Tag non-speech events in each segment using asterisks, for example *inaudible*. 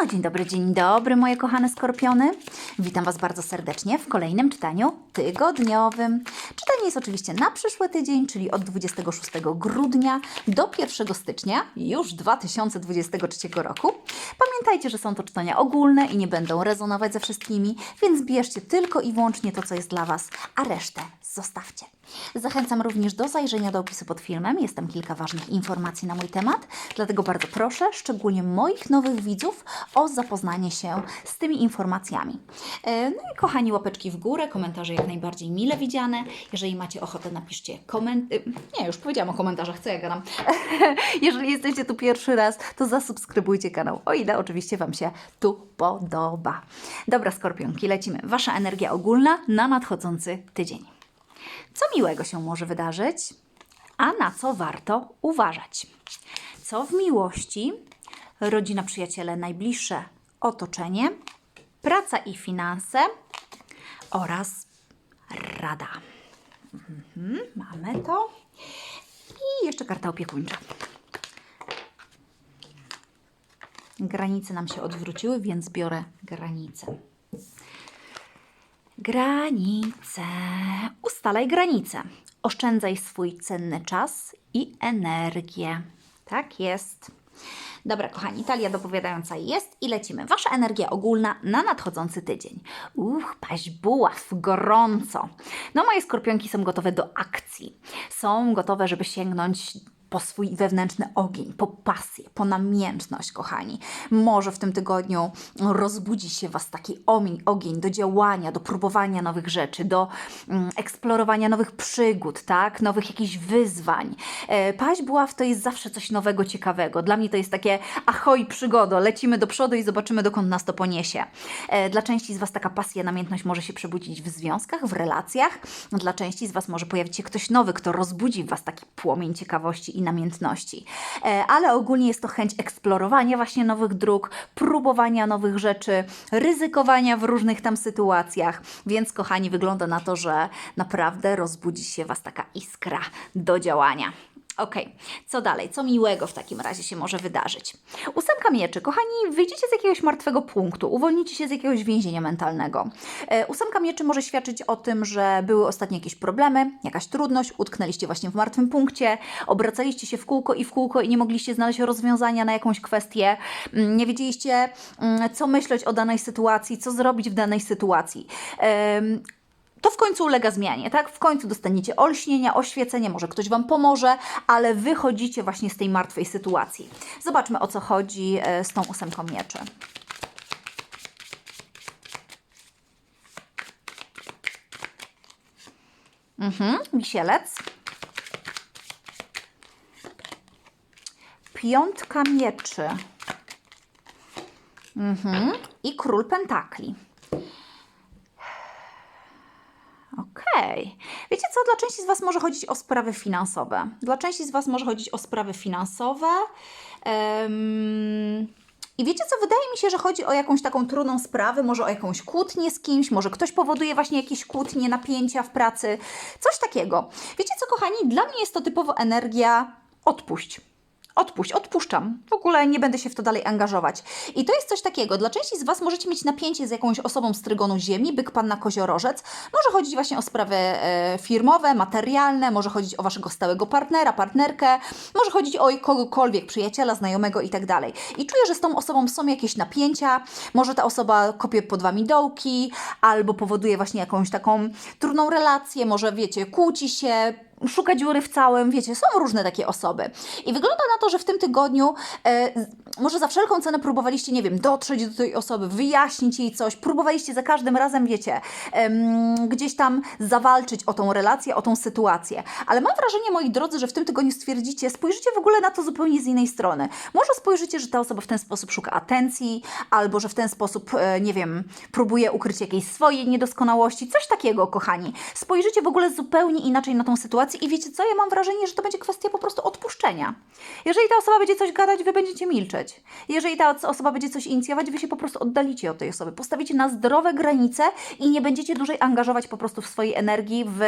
No dzień dobry, dzień dobry moje kochane skorpiony. Witam Was bardzo serdecznie w kolejnym czytaniu tygodniowym. Czytanie jest oczywiście na przyszły tydzień, czyli od 26 grudnia do 1 stycznia już 2023 roku. Pamiętajcie, że są to czytania ogólne i nie będą rezonować ze wszystkimi, więc bierzcie tylko i wyłącznie to, co jest dla Was, a resztę zostawcie. Zachęcam również do zajrzenia do opisu pod filmem. Jest tam kilka ważnych informacji na mój temat, dlatego bardzo proszę, szczególnie moich nowych widzów, o zapoznanie się z tymi informacjami. E, No i kochani, łapeczki w górę, komentarze jak najbardziej mile widziane. Jeżeli macie ochotę, napiszcie koment... y, Nie, już powiedziałam o komentarzach, co ja gadam. *laughs* Jeżeli jesteście tu pierwszy raz, to zasubskrybujcie kanał, o ile oczywiście Wam się tu podoba. Dobra, skorpionki, lecimy. Wasza energia ogólna na nadchodzący tydzień. Co miłego się może wydarzyć, a na co warto uważać? Co w miłości, rodzina, przyjaciele, najbliższe otoczenie, praca i finanse oraz rada. Mhm, mamy to. I jeszcze karta opiekuńcza. Granice nam się odwróciły, więc biorę granice. Granice. Ustalaj granice. Oszczędzaj swój cenny czas i energię. Tak jest. Dobra, kochani, talia dopowiadająca jest i lecimy. Wasza energia ogólna na nadchodzący tydzień. Uch, paść buław, gorąco. No, moje skorpionki są gotowe do akcji. Są gotowe, żeby sięgnąć po swój wewnętrzny ogień, po pasję, po namiętność, kochani. Może w tym tygodniu rozbudzi się Was taki omień, ogień do działania, do próbowania nowych rzeczy, do mm, eksplorowania nowych przygód, tak? Nowych jakichś wyzwań. E, paść buław to jest zawsze coś nowego, ciekawego. Dla mnie to jest takie ahoj, przygodo, lecimy do przodu i zobaczymy, dokąd nas to poniesie. E, dla części z Was taka pasja, namiętność może się przebudzić w związkach, w relacjach. Dla części z Was może pojawić się ktoś nowy, kto rozbudzi w Was taki płomień ciekawości i namiętności. E, ale ogólnie jest to chęć eksplorowania właśnie nowych dróg, próbowania nowych rzeczy, ryzykowania w różnych tam sytuacjach. Więc, kochani, wygląda na to, że naprawdę rozbudzi się Was taka iskra do działania. Okej, co dalej? Co miłego w takim razie się może wydarzyć? Ósemka mieczy. Kochani, wyjdziecie z jakiegoś martwego punktu, uwolnicie się z jakiegoś więzienia mentalnego. E, ósemka mieczy może świadczyć o tym, że były ostatnio jakieś problemy, jakaś trudność, utknęliście właśnie w martwym punkcie, obracaliście się w kółko i w kółko i nie mogliście znaleźć rozwiązania na jakąś kwestię, Mm, nie wiedzieliście, mm, co myśleć o danej sytuacji, co zrobić w danej sytuacji. To w końcu ulega zmianie, tak? W końcu dostaniecie olśnienia, oświecenie, może ktoś Wam pomoże, ale wychodzicie właśnie z tej martwej sytuacji. Zobaczmy o co chodzi e, z tą ósemką mieczy. Mhm, wisielec. Piątka mieczy. Mhm. I król pentakli. Okej. Wiecie co, dla części z Was może chodzić o sprawy finansowe. Dla części z Was może chodzić o sprawy finansowe. Em, I wiecie co, wydaje mi się, że chodzi o jakąś taką trudną sprawę, może o jakąś kłótnię z kimś, może ktoś powoduje właśnie jakieś kłótnie, napięcia w pracy, coś takiego. Wiecie co, kochani, dla mnie jest to typowo energia odpuść. Odpuść, odpuszczam. W ogóle nie będę się w to dalej angażować. I to jest coś takiego. Dla części z Was możecie mieć napięcie z jakąś osobą z trygonu Ziemi, byk panna koziorożec. Może chodzić właśnie o sprawy e, firmowe, materialne, może chodzić o Waszego stałego partnera, partnerkę, może chodzić o kogokolwiek, przyjaciela, znajomego i tak. I czuję, że z tą osobą są jakieś napięcia. Może ta osoba kopie pod Wami dołki, albo powoduje właśnie jakąś taką trudną relację, może wiecie, kłóci się, szuka dziury w całym, wiecie, są różne takie osoby. I wygląda na to, że w tym tygodniu e, może za wszelką cenę próbowaliście, nie wiem, dotrzeć do tej osoby, wyjaśnić jej coś, próbowaliście za każdym razem, wiecie, gdzieś tam zawalczyć o tą relację, o tą sytuację. Ale mam wrażenie, moi drodzy, że w tym tygodniu stwierdzicie, spojrzycie w ogóle na to zupełnie z innej strony. Może spojrzycie, że ta osoba w ten sposób szuka atencji, albo że w ten sposób, e, nie wiem, próbuje ukryć jakieś swoje niedoskonałości, coś takiego, kochani. Spojrzycie w ogóle zupełnie inaczej na tą sytuację, i wiecie co, ja mam wrażenie, że to będzie kwestia po prostu odpuszczenia. Jeżeli ta osoba będzie coś gadać, wy będziecie milczeć. Jeżeli ta osoba będzie coś inicjować, wy się po prostu oddalicie od tej osoby. Postawicie na zdrowe granice i nie będziecie dłużej angażować po prostu w swojej energii w,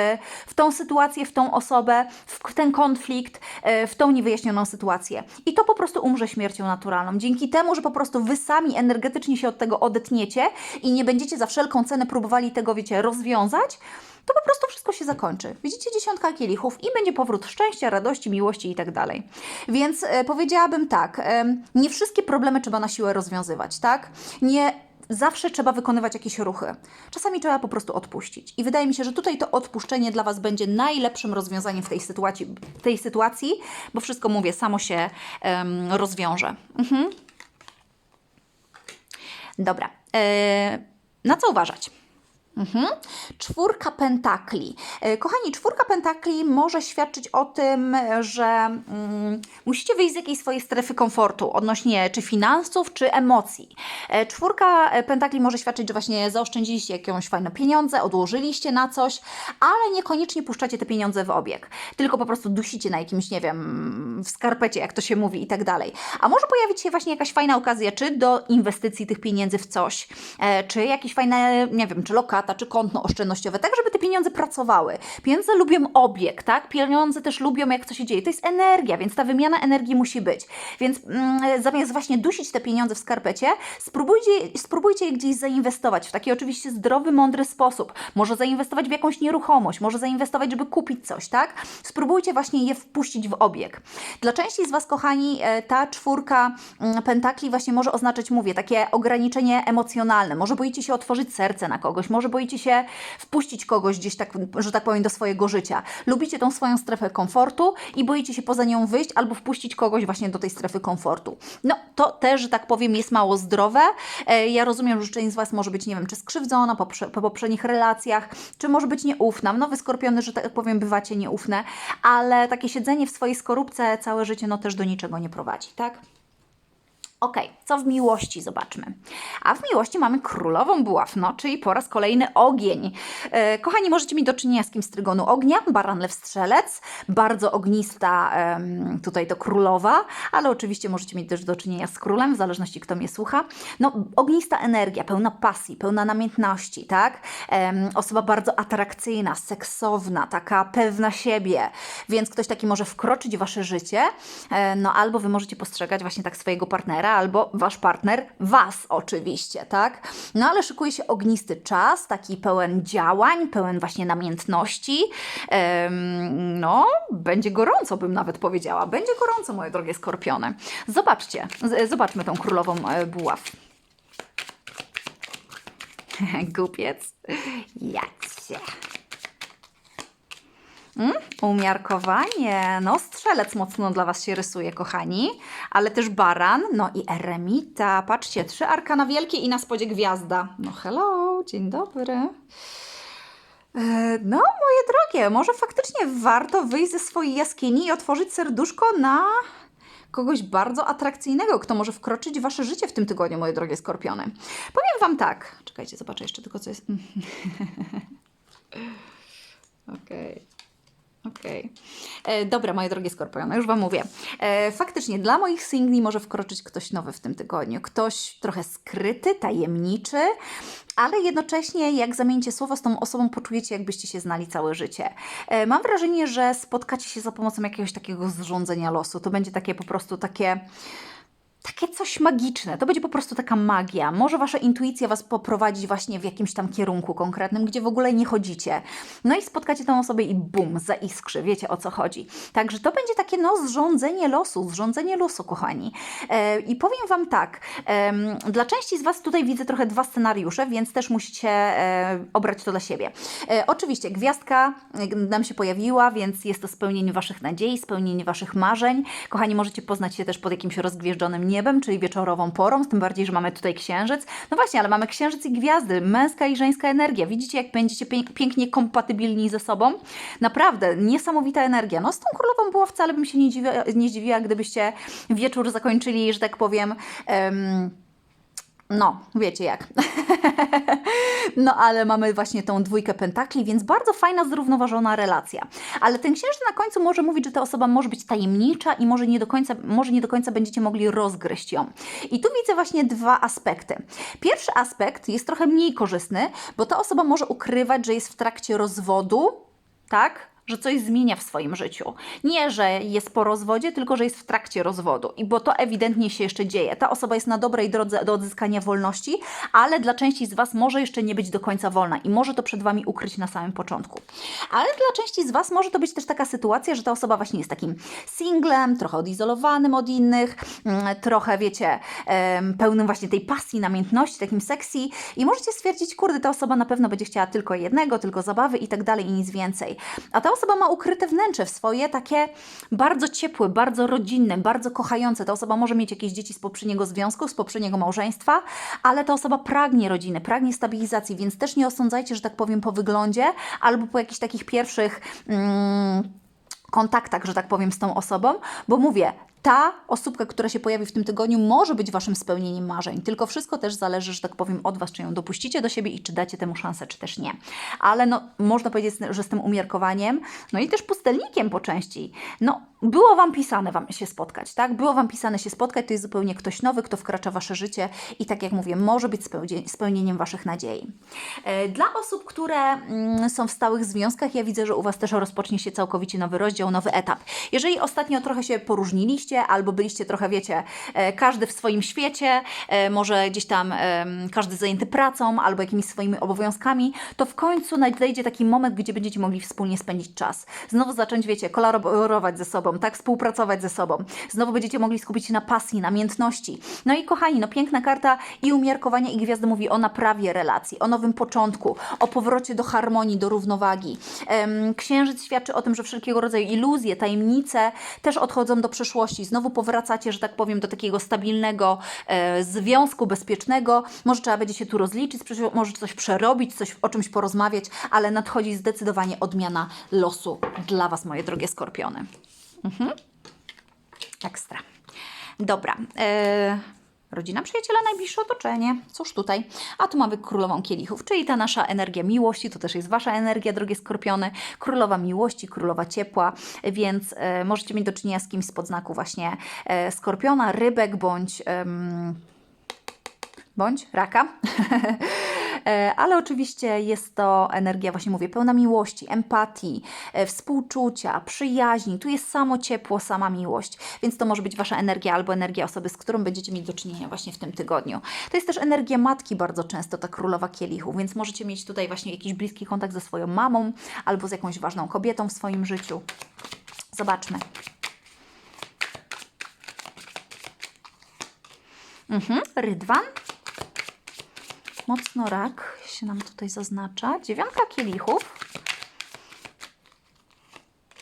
w tą sytuację, w tą osobę, w ten konflikt, e, w tą niewyjaśnioną sytuację. I to po prostu umrze śmiercią naturalną. Dzięki temu, że po prostu wy sami energetycznie się od tego odetniecie i nie będziecie za wszelką cenę próbowali tego, wiecie, rozwiązać, to po prostu wszystko się zakończy. Widzicie dziesiątka kielichów i będzie powrót szczęścia, radości, miłości i tak dalej. Więc e, powiedziałabym tak, e, nie wszystkie problemy trzeba na siłę rozwiązywać, tak? Nie zawsze trzeba wykonywać jakieś ruchy. Czasami trzeba po prostu odpuścić. I wydaje mi się, że tutaj to odpuszczenie dla Was będzie najlepszym rozwiązaniem w tej sytuacji, w tej sytuacji bo wszystko, mówię, samo się rozwiąże. Mhm. Dobra. E, na co uważać? Mhm. Czwórka pentakli. E, Kochani, czwórka pentakli może świadczyć o tym, że mm, musicie wyjść z jakiejś swojej strefy komfortu odnośnie czy finansów, czy emocji. E, Czwórka e, pentakli może świadczyć, że właśnie zaoszczędziliście jakieś fajne pieniądze, odłożyliście na coś, ale niekoniecznie puszczacie te pieniądze w obieg, tylko po prostu dusicie na jakimś, nie wiem, w skarpecie, jak to się mówi i tak dalej. A może pojawić się właśnie jakaś fajna okazja, czy do inwestycji tych pieniędzy w coś, czy jakieś fajne, nie wiem, czy lokata, czy konto oszczędnościowe, tak żeby pieniądze pracowały. Pieniądze lubią obieg, tak? Pieniądze też lubią, jak co się dzieje. To jest energia, więc ta wymiana energii musi być. Więc mm, zamiast właśnie dusić te pieniądze w skarpecie, spróbujcie, spróbujcie je gdzieś zainwestować w taki oczywiście zdrowy, mądry sposób. Może zainwestować w jakąś nieruchomość, może zainwestować, żeby kupić coś, tak? Spróbujcie właśnie je wpuścić w obieg. Dla części z Was, kochani, e, ta czwórka mm, pentakli właśnie może oznaczać, mówię, takie ograniczenie emocjonalne. Może boicie się otworzyć serce na kogoś, może boicie się wpuścić kogoś gdzieś, tak, że tak powiem, do swojego życia. Lubicie tą swoją strefę komfortu i boicie się poza nią wyjść albo wpuścić kogoś właśnie do tej strefy komfortu. No, to też, że tak powiem, jest mało zdrowe. E, Ja rozumiem, że część z Was może być, nie wiem, czy skrzywdzona po, po poprzednich relacjach, czy może być nieufna. No, wy skorpiony, że tak powiem, bywacie nieufne, ale takie siedzenie w swojej skorupce całe życie, no też do niczego nie prowadzi, tak? Ok, co w miłości zobaczmy. A w miłości mamy królową buław, no, czyli po raz kolejny ogień. E, kochani, możecie mieć do czynienia z kim z trygonu ognia, baran lew strzelec, bardzo ognista em, tutaj to królowa, ale oczywiście możecie mieć też do czynienia z królem, w zależności kto mnie słucha. No, ognista energia, pełna pasji, pełna namiętności, tak? Em, osoba bardzo atrakcyjna, seksowna, taka pewna siebie, więc ktoś taki może wkroczyć w wasze życie, e, no albo wy możecie postrzegać właśnie tak swojego partnera, albo wasz partner was oczywiście, tak? No ale szykuje się ognisty czas, taki pełen działań, pełen właśnie namiętności. Em, no, będzie gorąco, bym nawet powiedziała. Będzie gorąco, moje drogie skorpiony. Zobaczcie, zobaczmy tą królową e, buław. *laughs* Głupiec. Jacie. Mm, umiarkowanie. No, strzelec mocno dla Was się rysuje, kochani. Ale też baran, no i eremita. Patrzcie, trzy arkana wielkie i na spodzie gwiazda. No hello, dzień dobry. E, No, moje drogie, może faktycznie warto wyjść ze swojej jaskini i otworzyć serduszko na kogoś bardzo atrakcyjnego, kto może wkroczyć w Wasze życie w tym tygodniu, moje drogie skorpiony. Powiem Wam tak. Czekajcie, zobaczę jeszcze tylko, co jest. *laughs* Okej. Okej. E, Dobra, moje drogie skorpiony, już Wam mówię. E, faktycznie, dla moich singli może wkroczyć ktoś nowy w tym tygodniu. Ktoś trochę skryty, tajemniczy, ale jednocześnie jak zamienicie słowo z tą osobą, poczujecie, jakbyście się znali całe życie. E, mam wrażenie, że spotkacie się za pomocą jakiegoś takiego zrządzenia losu. To będzie takie po prostu takie takie coś magiczne. To będzie po prostu taka magia. Może wasza intuicja was poprowadzi właśnie w jakimś tam kierunku konkretnym, gdzie w ogóle nie chodzicie. No i spotkacie tą osobę i bum, zaiskrzy. Wiecie o co chodzi. Także to będzie takie no zrządzenie losu, zrządzenie losu, kochani. E, I powiem wam tak, em, dla części z was tutaj widzę trochę dwa scenariusze, więc też musicie e, obrać to dla siebie. E, oczywiście gwiazdka e, nam się pojawiła, więc jest to spełnienie waszych nadziei, spełnienie waszych marzeń. Kochani, możecie poznać się też pod jakimś rozgwieżdżonym niebem, czyli wieczorową porą, tym bardziej, że mamy tutaj księżyc. No właśnie, ale mamy księżyc i gwiazdy, męska i żeńska energia. Widzicie, jak będziecie pięk- pięknie kompatybilni ze sobą? Naprawdę, niesamowita energia. No z tą królową było wcale bym się nie dziwiła, nie zdziwiła gdybyście wieczór zakończyli, że tak powiem... em, No, wiecie jak. *laughs* no, ale mamy właśnie tą dwójkę pentakli, więc bardzo fajna, zrównoważona relacja. Ale ten księżyc na końcu może mówić, że ta osoba może być tajemnicza i może nie do końca, może nie do końca będziecie mogli rozgryźć ją. I tu widzę właśnie dwa aspekty. Pierwszy aspekt jest trochę mniej korzystny, bo ta osoba może ukrywać, że jest w trakcie rozwodu, tak? Że coś zmienia w swoim życiu. Nie, że jest po rozwodzie, tylko że jest w trakcie rozwodu. I bo to ewidentnie się jeszcze dzieje. Ta osoba jest na dobrej drodze do odzyskania wolności, ale dla części z Was może jeszcze nie być do końca wolna i może to przed Wami ukryć na samym początku. Ale dla części z Was może to być też taka sytuacja, że ta osoba właśnie jest takim singlem, trochę odizolowanym od innych, mm, trochę, wiecie, pełnym właśnie tej pasji, namiętności, takim sexy i możecie stwierdzić, kurde, ta osoba na pewno będzie chciała tylko jednego, tylko zabawy i tak dalej i nic więcej. A ta osoba ma ukryte wnętrze w swoje takie bardzo ciepłe, bardzo rodzinne, bardzo kochające. Ta osoba może mieć jakieś dzieci z poprzedniego związku, z poprzedniego małżeństwa, ale ta osoba pragnie rodziny, pragnie stabilizacji, więc też nie osądzajcie, że tak powiem, po wyglądzie albo po jakichś takich pierwszych. Mm, kontaktach, że tak powiem, z tą osobą, bo mówię, ta osóbka, która się pojawi w tym tygodniu, może być Waszym spełnieniem marzeń. Tylko wszystko też zależy, że tak powiem, od Was, czy ją dopuścicie do siebie i czy dacie temu szansę, czy też nie. Ale no, można powiedzieć, że z tym umiarkowaniem, no i też pustelnikiem po części, no, było Wam pisane Wam się spotkać, tak? Było Wam pisane się spotkać, to jest zupełnie ktoś nowy, kto wkracza w Wasze życie i tak jak mówię, może być spełnie- spełnieniem Waszych nadziei. E, Dla osób, które mm, są w stałych związkach, ja widzę, że u Was też rozpocznie się całkowicie nowy rozdział, nowy etap. Jeżeli ostatnio trochę się poróżniliście, albo byliście trochę, wiecie, e, każdy w swoim świecie, e, może gdzieś tam em, każdy zajęty pracą albo jakimiś swoimi obowiązkami, to w końcu nadejdzie taki moment, gdzie będziecie mogli wspólnie spędzić czas. Znowu zacząć, wiecie, kolaborować ze sobą, tak, współpracować ze sobą. Znowu będziecie mogli skupić się na pasji, namiętności. No i kochani, no piękna karta i umiarkowania i gwiazda mówi o naprawie relacji, o nowym początku, o powrocie do harmonii, do równowagi. Księżyc świadczy o tym, że wszelkiego rodzaju iluzje, tajemnice też odchodzą do przeszłości. Znowu powracacie, że tak powiem, do takiego stabilnego e, związku bezpiecznego. Może trzeba będzie się tu rozliczyć, może coś przerobić, coś o czymś porozmawiać, ale nadchodzi zdecydowanie odmiana losu dla Was, moje drogie skorpiony. Ekstra. Dobra. E, rodzina, przyjaciela, najbliższe otoczenie. Cóż tutaj? A tu mamy królową kielichów, czyli ta nasza energia miłości. To też jest Wasza energia, drogie skorpiony. Królowa miłości, królowa ciepła, więc e, możecie mieć do czynienia z kimś z podznaku właśnie e, skorpiona, rybek bądź. em, bądź raka. *laughs* E, Ale oczywiście jest to energia, właśnie mówię, pełna miłości, empatii, e, współczucia, przyjaźni. Tu jest samo ciepło, sama miłość, więc to może być Wasza energia albo energia osoby, z którą będziecie mieć do czynienia właśnie w tym tygodniu. To jest też energia matki bardzo często, ta królowa kielichów, więc możecie mieć tutaj właśnie jakiś bliski kontakt ze swoją mamą albo z jakąś ważną kobietą w swoim życiu. Zobaczmy. Mhm, rydwan. Mocno rak się nam tutaj zaznacza. Dziewiątka kielichów.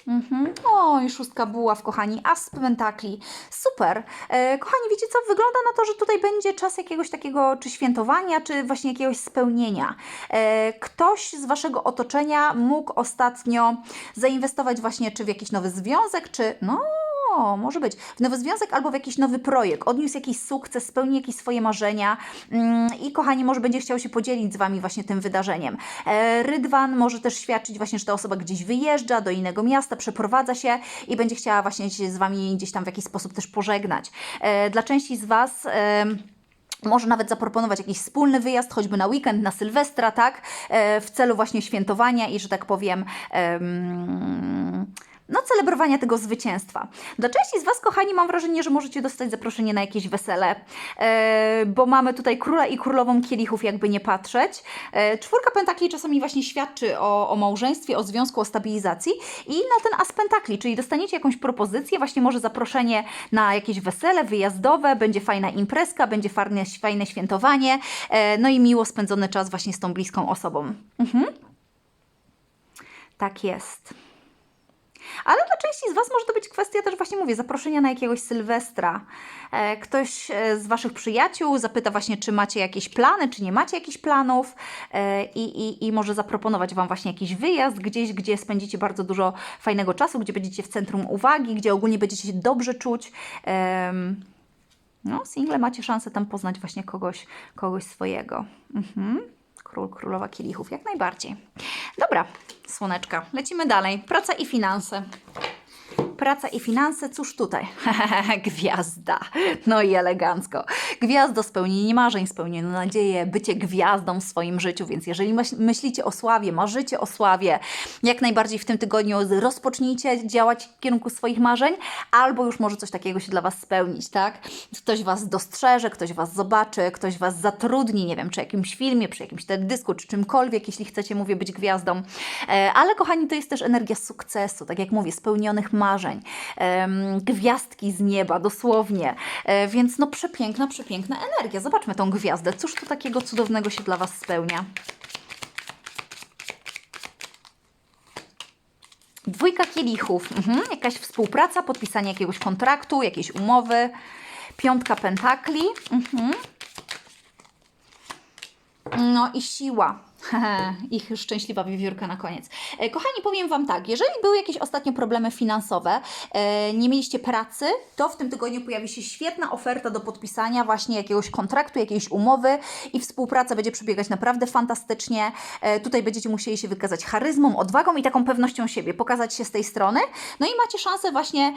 Mhm. O, i szóstka buław, kochani. As pentakli. Super. E, kochani, wiecie co? Wygląda na to, że tutaj będzie czas jakiegoś takiego, czy świętowania, czy właśnie jakiegoś spełnienia. E, ktoś z Waszego otoczenia mógł ostatnio zainwestować właśnie czy w jakiś nowy związek, czy no może być. W nowy związek albo w jakiś nowy projekt. Odniósł jakiś sukces, spełni jakieś swoje marzenia mm, i kochani, może będzie chciał się podzielić z Wami właśnie tym wydarzeniem. E, Rydwan może też świadczyć właśnie, że ta osoba gdzieś wyjeżdża do innego miasta, przeprowadza się i będzie chciała właśnie się z Wami gdzieś tam w jakiś sposób też pożegnać. E, dla części z Was... może nawet zaproponować jakiś wspólny wyjazd, choćby na weekend, na Sylwestra, tak? E, w celu właśnie świętowania i, że tak powiem, em, no, celebrowania tego zwycięstwa. Dla części z Was, kochani, mam wrażenie, że możecie dostać zaproszenie na jakieś wesele, e, bo mamy tutaj króla i królową kielichów, jakby nie patrzeć. E, czwórka pentakli czasami właśnie świadczy o, o małżeństwie, o związku, o stabilizacji i na ten as pentakli, czyli dostaniecie jakąś propozycję, właśnie może zaproszenie na jakieś wesele wyjazdowe, będzie fajna imprezka, będzie fajne, fajne świętowanie, e, no i miło spędzony czas właśnie z tą bliską osobą. Mhm. Tak jest. Ale dla części z Was może to być kwestia też właśnie, mówię, zaproszenia na jakiegoś Sylwestra. E, Ktoś e, z Waszych przyjaciół zapyta właśnie, czy macie jakieś plany, czy nie macie jakichś planów e, i, i, i może zaproponować Wam właśnie jakiś wyjazd gdzieś, gdzie spędzicie bardzo dużo fajnego czasu, gdzie będziecie w centrum uwagi, gdzie ogólnie będziecie się dobrze czuć. No, single macie szansę tam poznać właśnie kogoś, kogoś swojego. Mhm. Król, królowa kielichów, jak najbardziej. Dobra, słoneczka, lecimy dalej. Praca i finanse. Praca i finanse, cóż tutaj? *laughs* Gwiazda. No i elegancko. Gwiazdo, spełnienie marzeń, spełnienie nadzieje, bycie gwiazdą w swoim życiu, więc jeżeli myśl- myślicie o sławie, marzycie o sławie, jak najbardziej w tym tygodniu rozpocznijcie działać w kierunku swoich marzeń, albo już może coś takiego się dla Was spełnić, tak? Ktoś Was dostrzeże, ktoś Was zobaczy, ktoś Was zatrudni, nie wiem, czy jakimś filmie, przy jakimś teledysku, czy czymkolwiek, jeśli chcecie, mówię, być gwiazdą. E, Ale kochani, to jest też energia sukcesu, tak jak mówię, spełnionych marzeń, em, gwiazdki z nieba, dosłownie. E, Więc no przepiękna, przepiękna energia. Zobaczmy tą gwiazdę. Cóż tu takiego cudownego się dla Was spełnia? Dwójka kielichów, mhm. jakaś współpraca, podpisanie jakiegoś kontraktu, jakiejś umowy. Piątka pentakli. Mhm. No i siła. *laughs* Ich szczęśliwa wiewiórka na koniec. E, Kochani, powiem Wam tak, jeżeli były jakieś ostatnio problemy finansowe, e, nie mieliście pracy, to w tym tygodniu pojawi się świetna oferta do podpisania właśnie jakiegoś kontraktu, jakiejś umowy i współpraca będzie przebiegać naprawdę fantastycznie. E, Tutaj będziecie musieli się wykazać charyzmą, odwagą i taką pewnością siebie, pokazać się z tej strony. No i macie szansę właśnie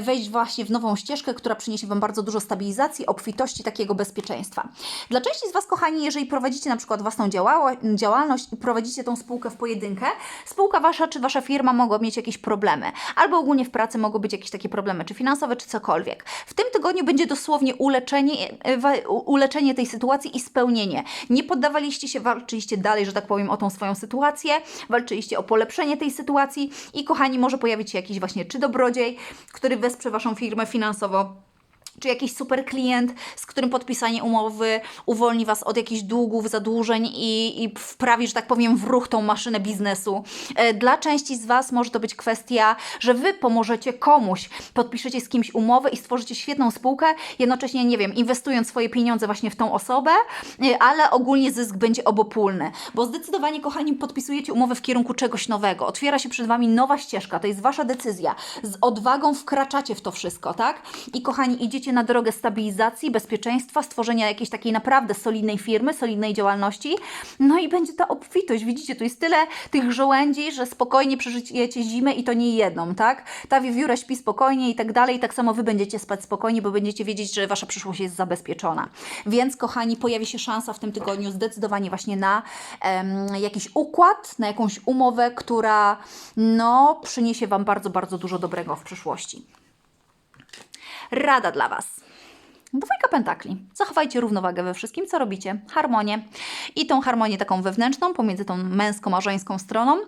wejść właśnie w nową ścieżkę, która przyniesie Wam bardzo dużo stabilizacji, obfitości, takiego bezpieczeństwa. Dla części z Was, kochani, jeżeli prowadzicie na przykład własną działało- działalność i prowadzicie tą spółkę w pojedynkę, spółka Wasza czy Wasza firma mogą mieć jakieś problemy. Albo ogólnie w pracy mogą być jakieś takie problemy, czy finansowe, czy cokolwiek. W tym tygodniu będzie dosłownie uleczenie, e, uleczenie tej sytuacji i spełnienie. Nie poddawaliście się, walczyliście dalej, że tak powiem, o tą swoją sytuację, walczyliście o polepszenie tej sytuacji i kochani, może pojawić się jakiś właśnie czy dobrodziej, który wesprze Waszą firmę finansowo, czy jakiś super klient, z którym podpisanie umowy uwolni Was od jakichś długów, zadłużeń i, i wprawi, że tak powiem, w ruch tą maszynę biznesu. E, Dla części z Was może to być kwestia, że Wy pomożecie komuś, podpiszecie z kimś umowę i stworzycie świetną spółkę, jednocześnie, nie wiem, inwestując swoje pieniądze właśnie w tą osobę, e, ale ogólnie zysk będzie obopólny, bo zdecydowanie, kochani, podpisujecie umowę w kierunku czegoś nowego. Otwiera się przed Wami nowa ścieżka, to jest Wasza decyzja. Z odwagą wkraczacie w to wszystko, tak? I kochani, idziecie na drogę stabilizacji, bezpieczeństwa, stworzenia jakiejś takiej naprawdę solidnej firmy, solidnej działalności. No i będzie ta obfitość. Widzicie, tu jest tyle tych żołędzi, że spokojnie przeżyjecie zimę i to nie jedną, tak? Ta wiewióra śpi spokojnie i tak dalej. Tak samo Wy będziecie spać spokojnie, bo będziecie wiedzieć, że Wasza przyszłość jest zabezpieczona. Więc, kochani, pojawi się szansa w tym tygodniu zdecydowanie właśnie na em, jakiś układ, na jakąś umowę, która no, przyniesie Wam bardzo, bardzo dużo dobrego w przyszłości. Rada dla Was. Dwójka pentakli. Zachowajcie równowagę we wszystkim, co robicie. Harmonię. I tą harmonię taką wewnętrzną, pomiędzy tą męską a żeńską stroną.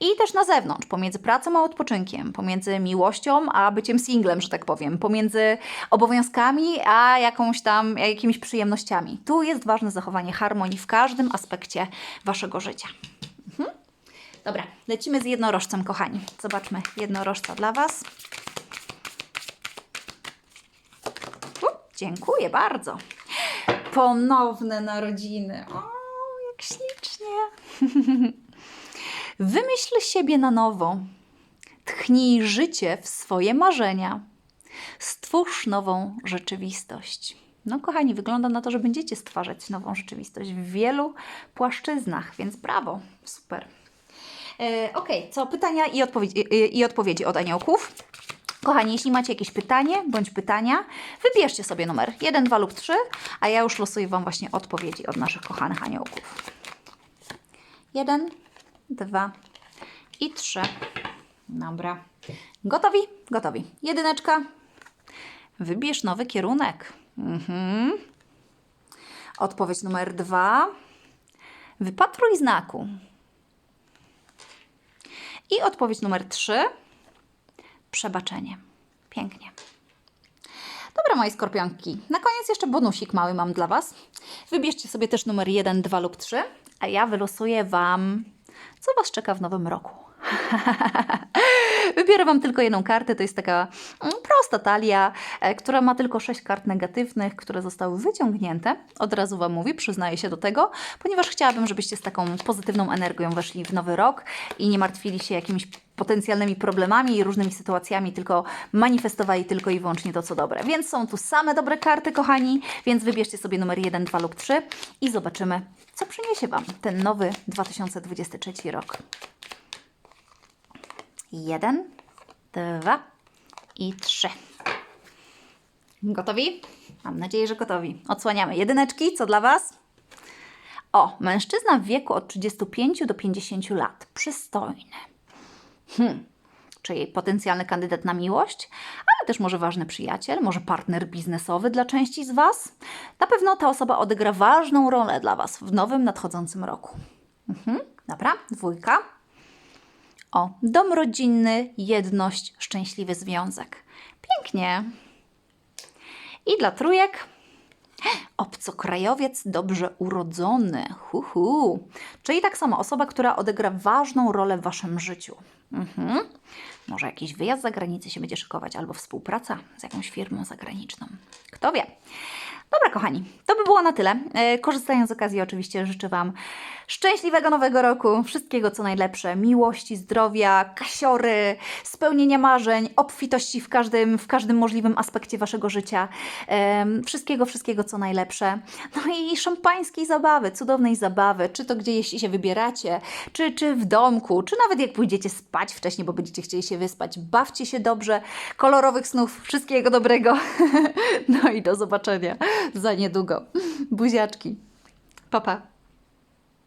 I też na zewnątrz, pomiędzy pracą a odpoczynkiem. Pomiędzy miłością a byciem singlem, że tak powiem. Pomiędzy obowiązkami a jakąś tam, jakimiś przyjemnościami. Tu jest ważne zachowanie harmonii w każdym aspekcie Waszego życia. Mhm. Dobra, lecimy z jednorożcem, kochani. Zobaczmy jednorożca dla Was. Dziękuję bardzo. Ponowne narodziny. O, jak ślicznie. *laughs* Wymyśl siebie na nowo. Tchnij życie w swoje marzenia. Stwórz nową rzeczywistość. No, kochani, wygląda na to, że będziecie stwarzać nową rzeczywistość w wielu płaszczyznach, więc brawo, super. E, Okej, co pytania i, odpowiedzi, i odpowiedzi od aniołków? Kochani, jeśli macie jakieś pytanie bądź pytania, wybierzcie sobie numer 1, 2 lub 3, a ja już losuję Wam właśnie odpowiedzi od naszych kochanych aniołków. 1, 2 i 3. Dobra. Gotowi? Gotowi. Jedyneczka. Wybierz nowy kierunek. Mhm. Odpowiedź numer 2. Wypatruj znaku. I odpowiedź numer 3 przebaczenie. Pięknie. Dobra, moje skorpionki. Na koniec jeszcze bonusik mały mam dla Was. Wybierzcie sobie też numer 1, 2 lub 3, a ja wylosuję Wam, co Was czeka w nowym roku. *laughs* Wybiorę Wam tylko jedną kartę. To jest taka mm, prosta talia, e, która ma tylko sześć kart negatywnych, które zostały wyciągnięte. Od razu Wam mówię, przyznaję się do tego, ponieważ chciałabym, żebyście z taką pozytywną energią weszli w nowy rok i nie martwili się jakimiś potencjalnymi problemami i różnymi sytuacjami, tylko manifestowali tylko i wyłącznie to, co dobre. Więc są tu same dobre karty, kochani, więc wybierzcie sobie numer 1, 2 lub 3 i zobaczymy, co przyniesie Wam ten nowy 2023 rok. Jeden, dwa i trzy. Gotowi? Mam nadzieję, że gotowi. Odsłaniamy jedyneczki. Co dla Was? O, mężczyzna w wieku od 35 do 50 lat. Przystojny. Hmm. Czyli potencjalny kandydat na miłość, ale też może ważny przyjaciel, może partner biznesowy dla części z Was. Na pewno ta osoba odegra ważną rolę dla Was w nowym nadchodzącym roku. Mhm. Dobra, dwójka. O, dom rodzinny, jedność, szczęśliwy związek. Pięknie. I dla trójek. Obcokrajowiec dobrze urodzony. Hu, hu. Czyli tak samo osoba, która odegra ważną rolę w waszym życiu. Mhm. Może jakiś wyjazd za granicę się będzie szykować, albo współpraca z jakąś firmą zagraniczną. Kto wie? Dobra, kochani, to by było na tyle. E, Korzystając z okazji, oczywiście życzę Wam szczęśliwego nowego roku, wszystkiego co najlepsze, miłości, zdrowia, kasiory, spełnienia marzeń, obfitości w każdym, w każdym możliwym aspekcie Waszego życia. Wszystkiego, wszystkiego co najlepsze. No i szampańskiej zabawy, cudownej zabawy, czy to gdzie jeśli się wybieracie, czy, czy w domku, czy nawet jak pójdziecie spać wcześniej, bo będziecie chcieli się wyspać. Bawcie się dobrze, kolorowych snów, wszystkiego dobrego. *laughs* No i do zobaczenia za niedługo. Buziaczki. Pa, pa.